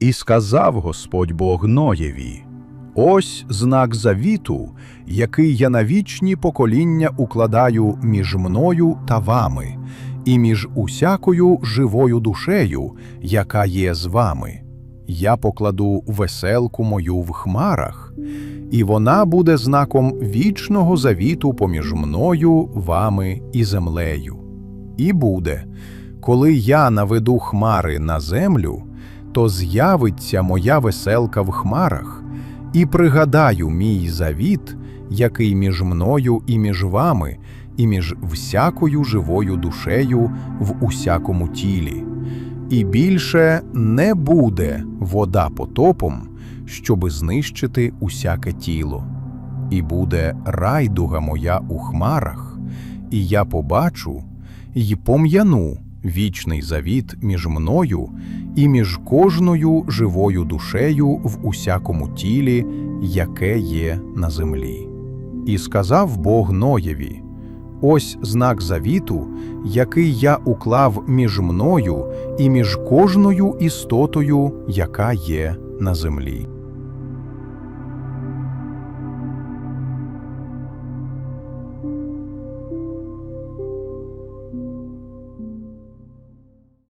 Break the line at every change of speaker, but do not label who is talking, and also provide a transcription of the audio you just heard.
І сказав Господь Бог Ноєві: Ось знак завіту, який я на вічні покоління укладаю між мною та вами, і між усякою живою душею, яка є з вами. Я покладу веселку мою в хмарах, і вона буде знаком вічного завіту поміж мною, вами і землею. І буде, коли я наведу хмари на землю, то з'явиться моя веселка в хмарах, і пригадаю мій завіт, який між мною і між вами, і між всякою живою душею в усякому тілі. І більше не буде вода потопом, щоби знищити усяке тіло. І буде райдуга моя у хмарах, і я побачу й пом'яну вічний завіт між мною і між кожною живою душею в усякому тілі, яке є на землі. І сказав Бог Ноєві: Ось знак завіту, який я уклав між мною і між кожною істотою, яка є на землі.